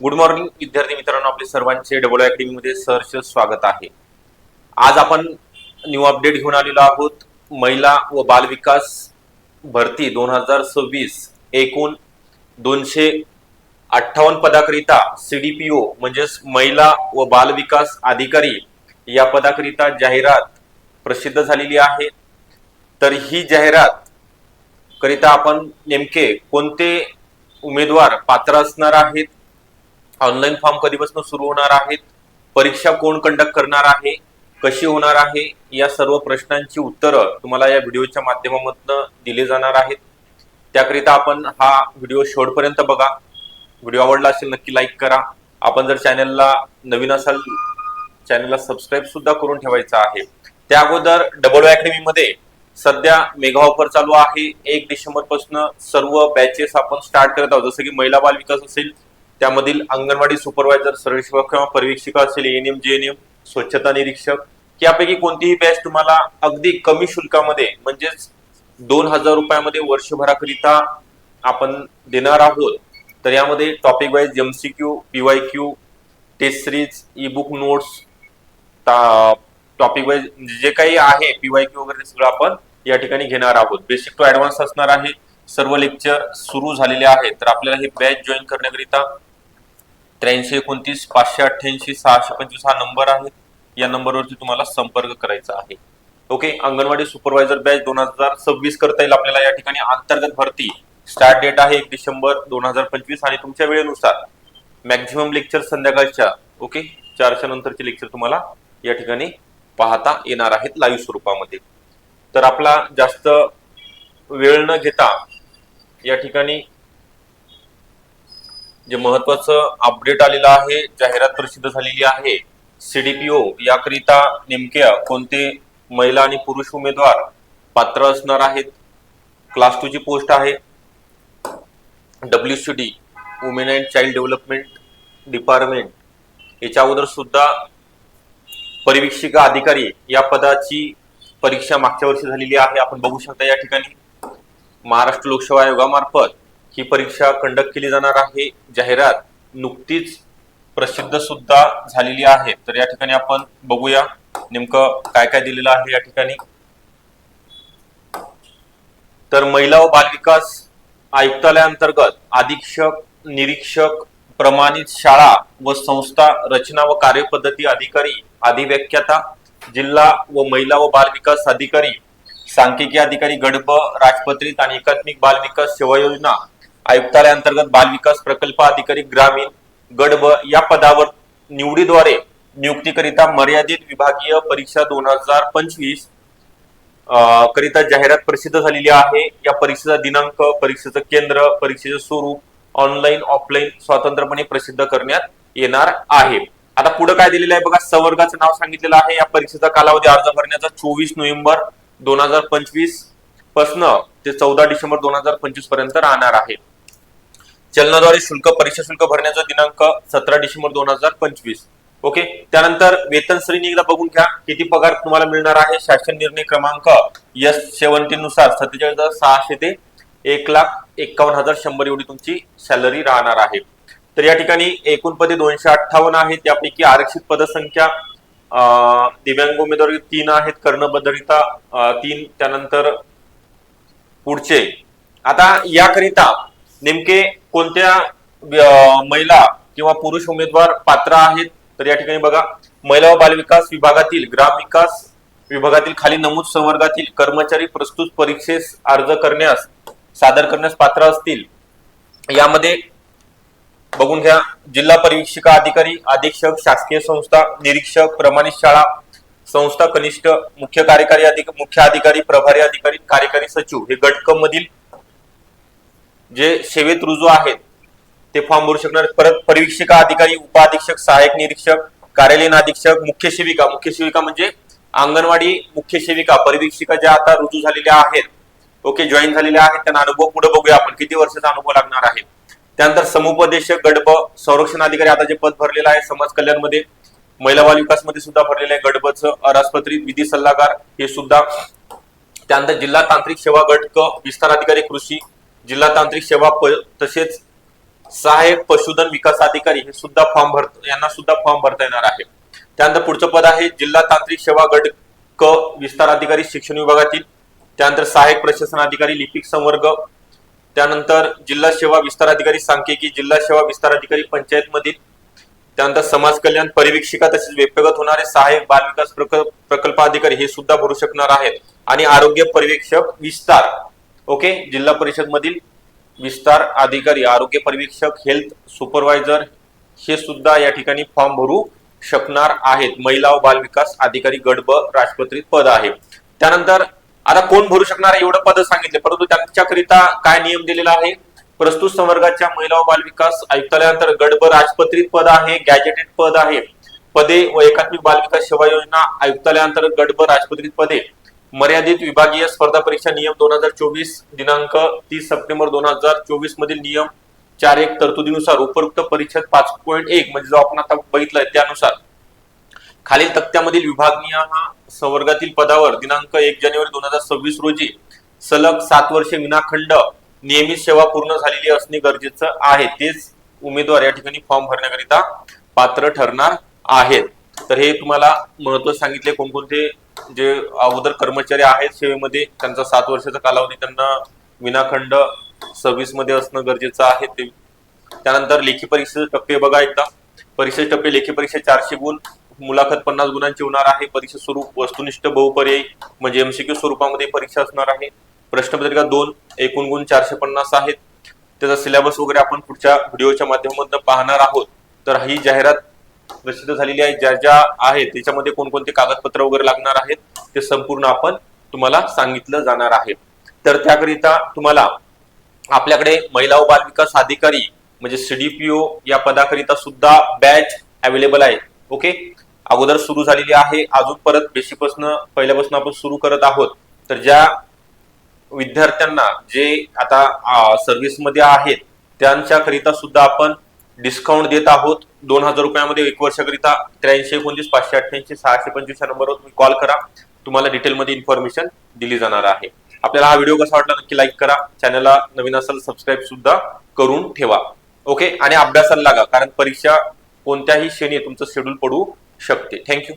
Good morning विद्यार्थी मित्रांनो. आपले सर्वांचे डबल अकॅडमी मध्ये सहर्ष स्वागत आहे. आज आपण न्यू अपडेट घेऊन आलेलो आहोत. महिला व बाल विकास भरती दोन हजार सव्वीस एकूण दोनशे अठ्ठावन्न पदाकरिता सीडीपीओ म्हणजेच महिला व बाल विकास अधिकारी या पदाकरिता जाहिरात प्रसिद्ध झालेली आहे. तर ही जाहिरात करिता आपण नेमके कोणते उमेदवार पात्र असणार आहेत? ऑनलाईन फॉर्म कधीपासून सुरू होणार आहेत? परीक्षा कोण कंडक्ट करणार आहे? कशी होणार आहे? या सर्व प्रश्नांची उत्तरं तुम्हाला या व्हिडिओच्या माध्यमामधनं दिली जाणार आहेत. त्याकरिता आपण हा व्हिडिओ शेवटपर्यंत बघा. व्हिडिओ आवडला असेल नक्की लाईक करा. आपण जर चॅनलला नवीन असाल चॅनलला सबस्क्राईब सुद्धा करून ठेवायचा आहे. त्या अगोदर डबल अकॅडमी मध्ये सध्या मेगा ऑफर चालू आहे. एक डिसेंबरपासून सर्व बॅचेस आपण स्टार्ट करत आहोत. जसं की महिला बाल विकास असेल त्यामधील अंगणवाडी सुपरवायझर सर्वेक्षक किंवा परिवीक्षिका असेल एएनएम जेएनएम स्वच्छता निरीक्षक यापैकी कोणतीही बॅच तुम्हाला अगदी कमी शुल्कामध्ये म्हणजेच दोन हजार रुपयामध्ये वर्षभराकरिता आपण देणार आहोत. तर यामध्ये topic wise MCQ P Y Q test series e book notes topic wise जे काही आहे पीवाय क्यू वगैरे सगळं आपण या ठिकाणी घेणार आहोत. बेसिक टू ऍडव्हान्स असणार आहे. सर्व लेक्चर सुरू झालेले आहेत. तर आपल्याला हे बॅच जॉईन करण्याकरिता त्र्याऐंशी एकोणतीस पाचशे अठ्ठ्याऐंशी सहाशे पंचवीस हा नंबर आहे. या नंबरवरती तुम्हाला संपर्क करायचा आहे. ओके अंगणवाडी सुपरवायझर बॅच दोन हजार सव्वीस करता येईल आपल्याला या ठिकाणी. अंतर्गत भरती स्टार्ट डेट आहे एक डिसेंबर दोन हजार पंचवीस आणि तुमच्या वेळेनुसार मॅक्झिमम लेक्चर संध्याकाळच्या ओके चारच्या नंतरचे लेक्चर तुम्हाला या ठिकाणी पाहता येणार आहेत लाईव्ह स्वरूपामध्ये. तर आपला जास्त वेळ न घेता या ठिकाणी जे महत्वाचं अपडेट आलेलं आहे जाहिरात प्रसिद्ध झालेली आहे सीडीपीओ याकरिता नेमक्या कोणते महिला आणि पुरुष उमेदवार पात्र असणार आहेत? क्लास टू ची पोस्ट आहे. W C D women and child development department याच्या अगोदर सुद्धा परिवीक्षिका अधिकारी या पदाची परीक्षा मागच्या वर्षी झालेली आहे. आपण बघू शकता या ठिकाणी महाराष्ट्र लोकसेवा आयोगामार्फत ही परीक्षा कंडक्ट केली जाणार आहे. जाहिरात नुकतीच प्रसिद्ध सुद्धा झालेली आहे. तर या ठिकाणी आपण बघूया नेमकं काय काय दिलेलं आहे या ठिकाणी. तर महिला व बालविकास आयुक्तालयाअंतर्गत अधीक्षक निरीक्षक प्रमाणित शाळा व संस्था रचना व कार्यपद्धती अधिकारी अधिव्याख्याता जिल्हा व महिला व बालविकास अधिकारी सांख्यिकी अधिकारी गडब राजपत्रित आणि एकात्मिक बालविकास सेवा योजना आयुक्तालय अंतर्गत बाल विकास प्रकल्प अधिकारी ग्रामीण गडब या पदावर निवडीद्वारे नियुक्तीकरिता मर्यादित विभागीय परीक्षा दोन हजार पंचवीस करिता जाहिरात प्रसिद्ध झालेली आहे. या परीक्षेचा दिनांक परीक्षेचं केंद्र परीक्षेचं स्वरूप ऑनलाईन ऑफलाईन स्वतंत्रपणे प्रसिद्ध करण्यात येणार आहे. आता पुढे काय दिलेलं आहे बघा सवर्गाचं नाव सांगितलेलं आहे. या परीक्षेचा कालावधी अर्ज भरण्याचा चोवीस नोव्हेंबर दोन हजार पंचवीस पासन ते चौदा डिसेंबर दोन हजार पंचवीसपर्यंत राहणार आहे. चलनाद्वारे शुल्क परीक्षा शुल्क भरण्याचा दिनांक सतरा डिसेंबर दोन हजार पंचवीस. ओके? त्यानंतर वेतन श्रेणी एकदा बघून घ्या. किती पगार तुम्हाला मिळणार आहे? शासन निर्णय क्रमांक एस सेव्हन्टीन नुसार सत्तेचाळीस हजार सहाशे ते एक लाख एक्कावन्न हजार शंभर एवढी तुमची सॅलरी राहणार आहे. तर या ठिकाणी एकूण पदे दोनशे अठ्ठावन्न आहेत. त्यापैकी आरक्षित पदसंख्या दिव्यांग उमेदवार तीन आहेत. कर्णबद्धरिता तीन. त्यानंतर पुढचे. आता याकरिता नेमके कोणत्या महिला किंवा पुरुष उमेदवार पात्र आहेत? तर या ठिकाणी बघा महिला व बालविकास विभागातील ग्राम विकास विभागातील खाली नमूद संवर्गातील कर्मचारी प्रस्तुत परीक्षेस अर्ज करण्यास सादर करण्यास पात्र असतील. यामध्ये बघून घ्या जिल्हा परिवीक्षिका अधिकारी अधीक्षक शासकीय संस्था निरीक्षक प्रमाणित शाळा संस्था कनिष्ठ मुख्य कार्यकारी अधिक मुख्य अधिकारी प्रभारी अधिकारी कार्यकारी सचिव हे गटकम मधील जे सेवेत रुजू आहेत ते फॉर्म भरू शकणार. परत परिवीक्षिका अधिकारी उपाधीक्षक सहाय्यक निरीक्षक कार्यालयीन अधीक्षक मुख्य सेविका. मुख्य सेविका म्हणजे अंगणवाडी मुख्य सेविका. परिवीक्षिका ज्या आता रुजू झालेल्या आहेत ओके जॉईन झालेल्या आहेत त्यांना अनुभव पुढे बघूया आपण. किती वर्षाचा अनुभव लागणार आहे? त्यानंतर समुपदेशक गडब संरक्षण अधिकारी आता जे पद भरलेलं आहे समाज कल्याणमध्ये महिला बाल विकासमध्ये सुद्धा भरलेलं आहे. गडबचं अराजपत्रित विधी सल्लागार हे सुद्धा. त्यानंतर जिल्हा तांत्रिक सेवा गट क विस्तार अधिकारी कृषी जिल्हा तांत्रिक सेवा प तसेच सहाय्यक पशुधन विकास अधिकारी हे सुद्धा फॉर्म भर यांना सुद्धा फॉर्म भरता येणार आहे. त्यानंतर पुढचं पद आहे जिल्हा तांत्रिक सेवा गट क विस्तार अधिकारी शिक्षण विभागातील त्यानंतर सहाय्यक प्रशासन अधिकारी लिपिक संवर्ग त्यानंतर जिल्हा सेवा विस्तार अधिकारी सांख्यिकी जिल्हा सेवा विस्तार अधिकारी पंचायत मधील त्यानंतर समाज कल्याण परिवीक्षिका तसेच व्यक्तिगत होणारे सहाय्यक बाल विकास प्रकल्प प्रकल्प अधिकारी हे सुद्धा भरू शकणार आहेत. आणि आरोग्य पर्यवेक्षक विस्तार ओके जिल्हा परिषद मधील विस्तार अधिकारी आरोग्य पर्यवेक्षक हेल्थ सुपरवायझर हे सुद्धा या ठिकाणी फॉर्म भरू शकणार आहेत. महिला व बालविकास अधिकारी गट ब राजपत्रित पद आहे. त्यानंतर आता कोण भरू शकणार आहे एवढं पद सांगितले परंतु त्यांच्याकरिता काय नियम दिलेला आहे? प्रस्तुत संवर्गाच्या महिला व बालविकास आयुक्तालयानंतर गट ब राजपत्रित पद आहे गॅजेटेड पद आहे. पदे व एकात्मिक बालविकास सेवा योजना आयुक्तालयानंतर गट ब राजपत्रित पदे. मर्यादित विभागीय स्पर्धा परीक्षा नियम दोन हजार चोवीस दिनांक तीस सप्टेंबर दोन हजार चोवीस मधील नियम चार एक तरतुदीनुसार उपरोक्त परीक्षेत पाच पॉईंट एक म्हणजे जो आपण आता बघितलाय त्यानुसार. खालील तक्त्यामधील विभागनीय हा संवर्गातील पदावर दिनांक एक जानेवारी दोन हजार सव्वीस रोजी सलग सात वर्षे विनाखंड नियमित सेवा पूर्ण झालेली असणे गरजेचं आहे. तेच उमेदवार या ठिकाणी फॉर्म भरण्याकरिता पात्र ठरणार आहेत. तर हे तुम्हाला महत्त्व सांगितले कोणकोणते जे अगोदर कर्मचारी आहेत सेवेमध्ये त्यांचा सात वर्षाचा कालावधी त्यांना विनाखंड सर्व्हिसमध्ये असणं गरजेचं आहे ते. त्यानंतर लेखी परीक्षेचे टप्पे बघा एकदा. परीक्षेचे टप्पे लेखी परीक्षा चारशे गुण मुलाखत पन्नास गुणांची होणार आहे. परीक्षा स्वरूप वस्तुनिष्ठ बहुपर्यायी म्हणजे एमसीक्यू स्वरूपामध्ये परीक्षा असणार आहे. प्रश्नपत्रिका दोन एकूण गुण चारशे पन्नास आहेत. त्याचा सिलेबस वगैरे आपण पुढच्या व्हिडिओच्या माध्यमातून पाहणार आहोत. तर ही जाहिरात प्रसिद्ध झालेली आहे. ज्या ज्या आहेत त्याच्यामध्ये कोणकोणते कागदपत्र वगैरे लागणार आहेत ते संपूर्ण आपण तुम्हाला सांगितलं जाणार आहे. तर त्याकरिता तुम्हाला आपल्याकडे महिला व बाल विकास अधिकारी म्हणजे सीडीपीओ या पदाकरिता सुद्धा बॅच अवेलेबल आहे. ओके अगोदर सुरू झालेली आहे. अजून परत बेसिकपासून पहिल्यापासून आपण सुरू करत आहोत. तर ज्या विद्यार्थ्यांना जे आता सर्व्हिसमध्ये आहेत त्यांच्याकरिता सुद्धा आपण डिस्काउंट देत आहोत. दोन हजार रुपयामध्ये एक वर्षाकरिता त्र्याऐंशी एकोणतीस पाचशे अठ्ठ्याऐंशी सहाशे पंचवीस या नंबरवर तुम्ही कॉल करा. तुम्हाला डिटेलमध्ये इन्फॉर्मेशन दिली जाणार आहे. आपल्याला हा व्हिडिओ कसा वाटला नक्की लाईक करा. चॅनलला नवीन असाल सबस्क्राईब सुद्धा करून ठेवा. ओके आणि अभ्यासाला लागा कारण परीक्षा कोणत्याही श्रेणी तुमचं शेड्यूल पडू शकते. थँक्यू